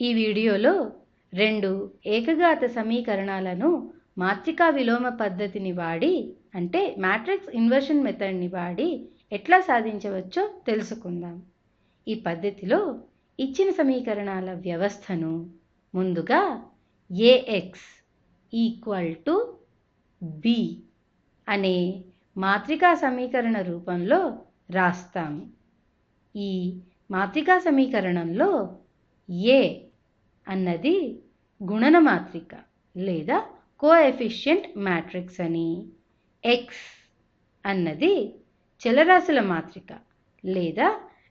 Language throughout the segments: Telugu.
ఈ వీడియోలో రెండు ఏకఘాత సమీకరణాలను మాత్రికా విలోమ పద్ధతిని వాడి అంటే మ్యాట్రిక్స్ ఇన్వర్షన్ మెథడ్ని వాడి ఎట్లా సాధించవచ్చో తెలుసుకుందాం. ఈ పద్ధతిలో ఇచ్చిన సమీకరణాల వ్యవస్థను ముందుగా ఏఎక్స్ ఈక్వల్ టు బి అనే మాత్రికా సమీకరణ రూపంలో రాస్తాము ఈ మాత్రికా సమీకరణంలో ఏ అన్నది గుణన మాత్రిక లేదా కోఎఫిషియంట్ మ్యాట్రిక్స్ అని. ఎక్స్ అన్నది చలరాశుల మాత్రిక లేదా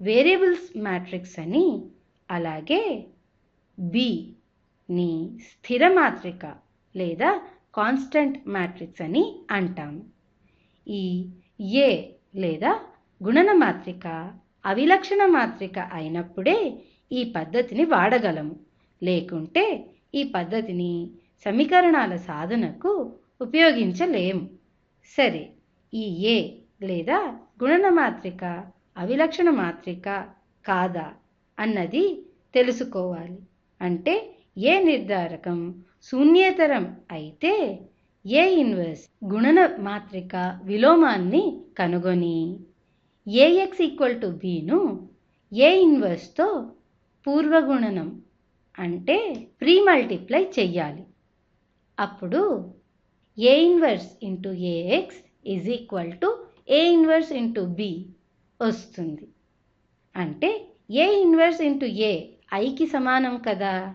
వేరియబుల్స్ మ్యాట్రిక్స్ అని. అలాగే బిని స్థిర మాత్రిక లేదా కాన్స్టంట్ మ్యాట్రిక్స్ అని అంటాము ఈ ఏ లేదా గుణన మాత్రిక అవిలక్షణ మాత్రిక అయినప్పుడే ఈ పద్ధతిని వాడగలము. లేకుంటే ఈ పద్ధతిని సమీకరణాల సాధనకు ఉపయోగించలేము. సరే ఈ ఏ లేదా గుణన మాత్రిక అవిలక్షణ మాత్రిక కాదా అన్నది తెలుసుకోవాలి. అంటే ఏ నిర్ధారకం శూన్యేతరం అయితే ఏ ఇన్వర్స్ గుణన మాత్రిక విలోమాన్ని కనుగొని ఏఎక్స్ ఈక్వల్ టు బీను ఏ ఇన్వర్స్తో పూర్వగుణనం అంటే ప్రీ మల్టిప్లై చెయ్యాలి. అప్పుడు A inverse into A X is equal to A inverse into B వస్తుంది. అంటే ఏ ఇన్వర్స్ ఇంటూ ఏ ఐకి సమానం కదా?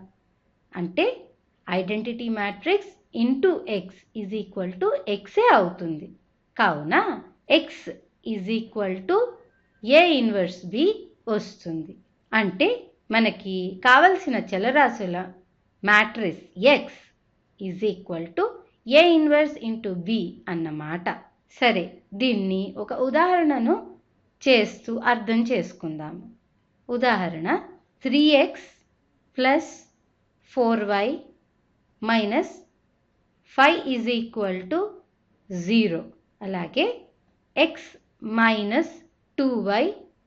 అంటే identity matrix into X is equal to x అవుతుంది. కావున X is equal to A inverse B వస్తుంది. అంటే మనకి కావలసిన చలరాశుల matrix X is equal to A inverse into B అన్నమాట. సరే దీన్ని ఒక ఉదాహరణను చేస్తూ అర్థం చేసుకుందాము ఉదాహరణ three X plus four Y minus five is equal to zero అలాగే X minus two Y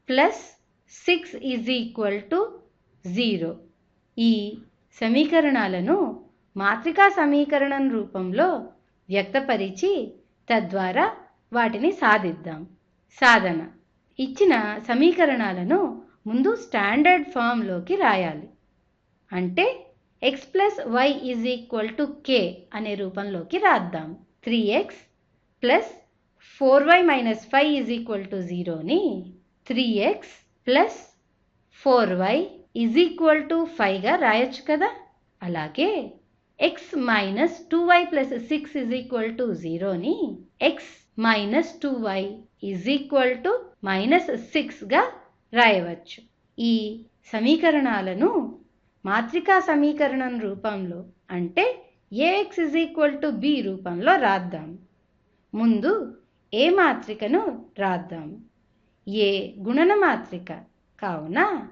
plus six is equal to zero. ఈ సమీకరణాలను మాత్రికా సమీకరణం రూపంలో వ్యక్తపరిచి తద్వారా వాటిని సాధిద్దాం. సాధన. ఇచ్చిన సమీకరణాలను ముందు స్టాండర్డ్ ఫామ్లోకి రాయాలి. అంటే X plus Y is equal to K అనే రూపంలోకి రాద్దాం. Three X plus four Y minus five is equal to జీరోని three X plus four Y is equal to ఫైవ్గా రాయొచ్చు కదా? అలాగే X minus two Y plus six is equal to జీరోని X minus two Y is equal to minus సిక్స్గా రాయవచ్చు. ఈ సమీకరణాలను మాత్రికా సమీకరణం రూపంలో అంటే A X is equal to B రూపంలో రాద్దాం. ముందు ఏ మాత్రికను రాద్దాం? ఏ గుణన మాత్రిక? కావున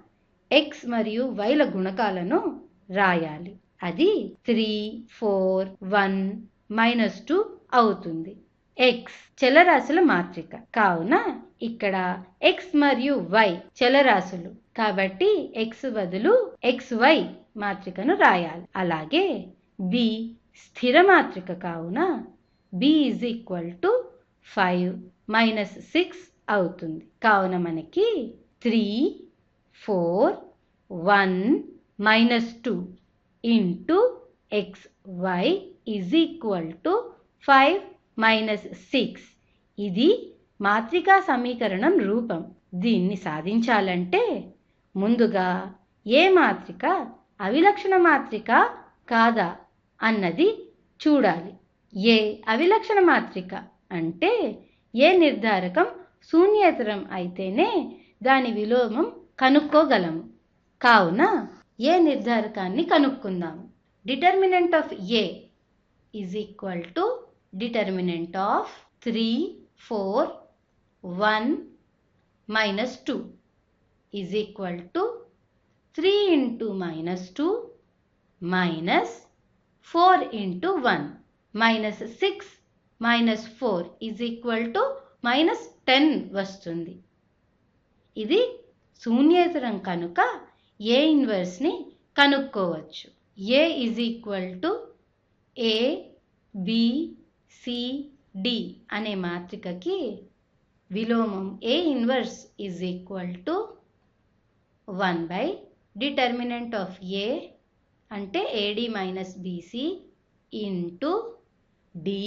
ఎక్స్ మరియు వైల గుణకాలను రాయాలి. అది three four one minus two అవుతుంది. ఎక్స్ చలరాశుల మాత్రిక. కావున ఇక్కడ ఎక్స్ మరియు వై చలరాశులు. కాబట్టి ఎక్స్ బదులు ఎక్స్ వై మాత్రికను రాయాలి. అలాగే బి స్థిర మాత్రిక. కావున B is equal to five minus six అవుతుంది. కావున మనకి three four one minus two into X Y is equal to five minus six. ఇది మాత్రికా సమీకరణం రూపం. దీన్ని సాధించాలంటే ముందుగా ఏ మాత్రిక అవిలక్షణ మాత్రిక కాదా అన్నది చూడాలి. ఏ అవిలక్షణ మాత్రిక అంటే ఏ నిర్ధారకం శూన్యేతరం అయితేనే దాని విలోమం కనుక్కోగలము. కావున ఏ నిర్ధారకాన్ని కనుక్కుందాము? Determinant of A is equal to determinant of three four one minus two is equal to three into minus two minus four into one minus six minus four is equal to minus ten వస్తుంది. ఇది శూన్యేతరం కనుక ఏ ఇన్వర్స్ని కనుక్కోవచ్చు. A is equal to A B C D D అనే మాత్రికకి విలోమం A inverse is equal to one by determinant of A అంటే A D minus B C into D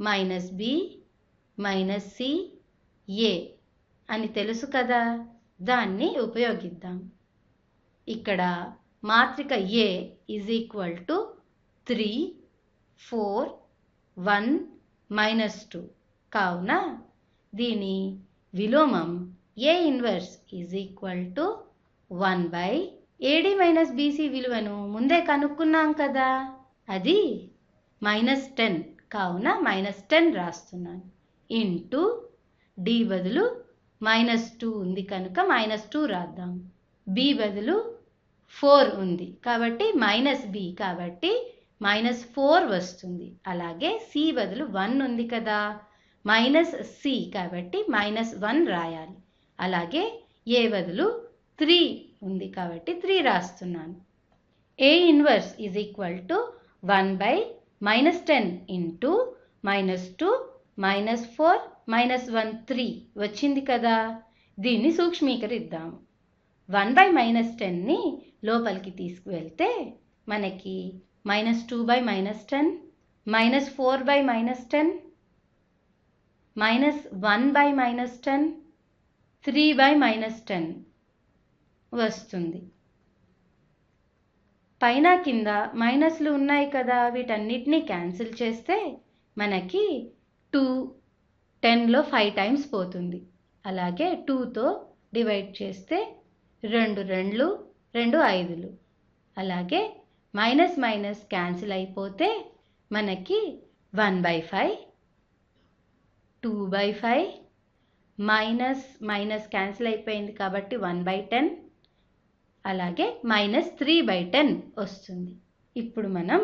minus B minus C A అని తెలుసు కదా? దాన్ని ఉపయోగిద్దాం. ఇక్కడ మాత్రిక A is equal to three four one minus two కావున దీని విలోమం A inverse is equal to one by A D minus B C విలువను ముందే కనుక్కున్నాం కదా. అది మైనస్ టెన్ కావున మైనస్ టెన్ రాస్తున్నాను. ఇంటూ డి బదులు మైనస్ టూ ఉంది కనుక మైనస్ టూ రాద్దాం. బి బదులు ఫోర్ ఉంది కాబట్టి మైనస్ బి కాబట్టి మైనస్ ఫోర్ వస్తుంది. అలాగే సి బదులు వన్ ఉంది కదా. మైనస్ సి కాబట్టి మైనస్ వన్ రాయాలి. అలాగే ఏ బదులు త్రీ ఉంది కాబట్టి త్రీ రాస్తున్నాను. A inverse is equal to one by minus ten into minus two minus four minus one three వచ్చింది కదా. దీన్ని సూక్ష్మీకరిద్దాము. వన్ బై మైనస్ టెన్ని లోపలికి తీసుకువెళ్తే మనకి minus two by minus ten minus four by minus ten minus one by minus ten three by minus ten వస్తుంది. పైన కింద మైనస్లు ఉన్నాయి కదా. వీటన్నిటినీ క్యాన్సిల్ చేస్తే మనకి టూ టెన్లో ఫైవ్ టైమ్స్ పోతుంది. అలాగే టూతో డివైడ్ చేస్తే రెండు రెండ్లు రెండు ఐదులు. అలాగే మైనస్ మైనస్ క్యాన్సిల్ అయిపోతే మనకి one by five two by five minus minus cancel అయిపోయింది కాబట్టి వన్ బై టెన్ అలాగే మైనస్ త్రీ బై టెన్ వస్తుంది. ఇప్పుడు మనం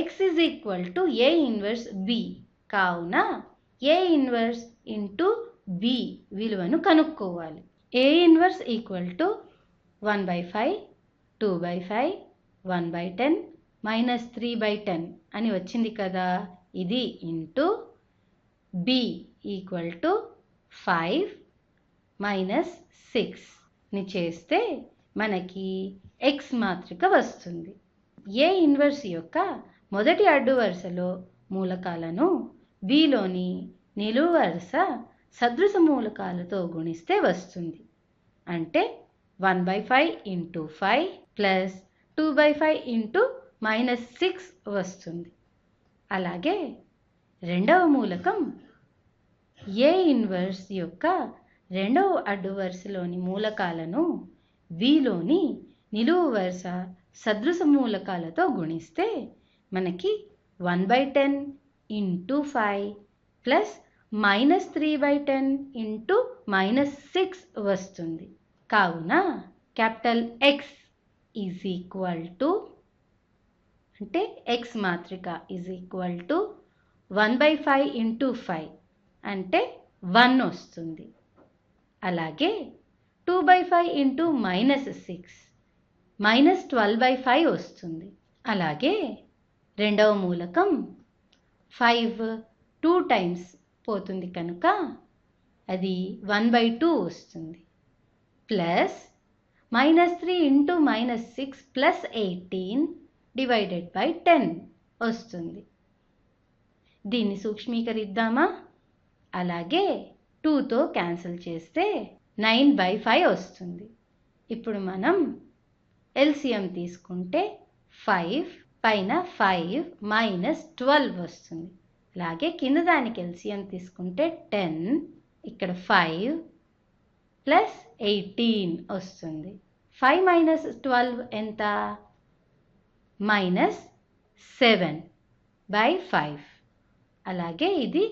X is equal to A inverse B కావున ఏ ఇన్వర్స్ ఇంటూ బి విలువను కనుక్కోవాలి. A inverse equal to one by five two by five one by ten minus three by ten అని వచ్చింది కదా. ఇది into B equal to five minus సిక్స్ని చేస్తే మనకి ఎక్స్ మాత్రిక వస్తుంది. ఏ ఇన్వర్స్ యొక్క మొదటి అడ్డు వరుసలో మూలకాలను బిలోని నిలువు వరుస సదృశ మూలకాలతో గుణిస్తే వస్తుంది. అంటే one by five into five plus two by five into minus six వస్తుంది. అలాగే రెండవ మూలకం ఏ ఇన్వర్స్ యొక్క రెండవ అడ్డు వరుసలోని మూలకాలను బిలోని నిలువు వరుస సదృశ మూలకాలతో గుణిస్తే మనకి one by ten into five plus minus three by ten into minus six వస్తుంది. కావున capital X is equal to అంటే ఎక్స్ మాత్రిక is equal to one by five into five అంటే వన్ వస్తుంది. అలాగే two by five into minus six minus twelve by five వస్తుంది. అలాగే రెండవ మూలకం ఫైవ్ టూ టైమ్స్ పోతుంది కనుక అది వన్ బై టూ వస్తుంది. Plus minus three into minus six plus eighteen divided by ten వస్తుంది. దీన్ని సూక్ష్మీకరిద్దామా? అలాగే టూతో క్యాన్సిల్ చేస్తే నైన్ బై ఫైవ్ వస్తుంది. ఇప్పుడు మనం ఎల్సిఎం తీసుకుంటే ఫైవ్ పైన ఫైవ్ మైనస్ ట్వెల్వ్ వస్తుంది. అలాగే కింద దానికి ఎల్సిఎం తీసుకుంటే టెన్ ఇక్కడ ఫైవ్ ప్లస్ ఎయిటీన్ వస్తుంది. ఫైవ్ మైనస్ ట్వెల్వ్ ఎంత? మైనస్ సెవెన్ బై ఫైవ్ అలాగే ఇది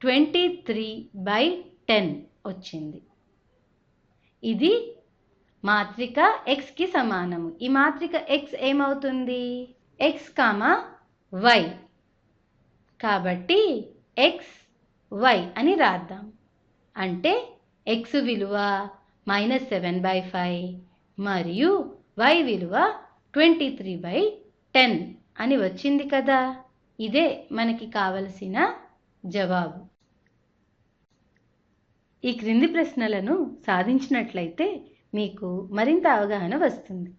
ట్వంటీ త్రీ బై టెన్ వచ్చింది. ఇది మాత్రిక ఎక్స్కి సమానము. ఈ మాత్రిక ఎక్స్ ఏమవుతుంది? ఎక్స్ కామా వై కాబట్టి ఎక్స్ వై అని రాద్దాం. అంటే ఎక్స్ విలువ మైనస్ సెవెన్ బై ఫైవ్ మరియు వై విలువ ట్వంటీ త్రీ బై టెన్ అని వచ్చింది కదా. ఇదే మనకి కావలసిన జవాబు. ఈ క్రింది ప్రశ్నలను సాధించినట్లయితే మీకు మరింత అవగాహన వస్తుంది.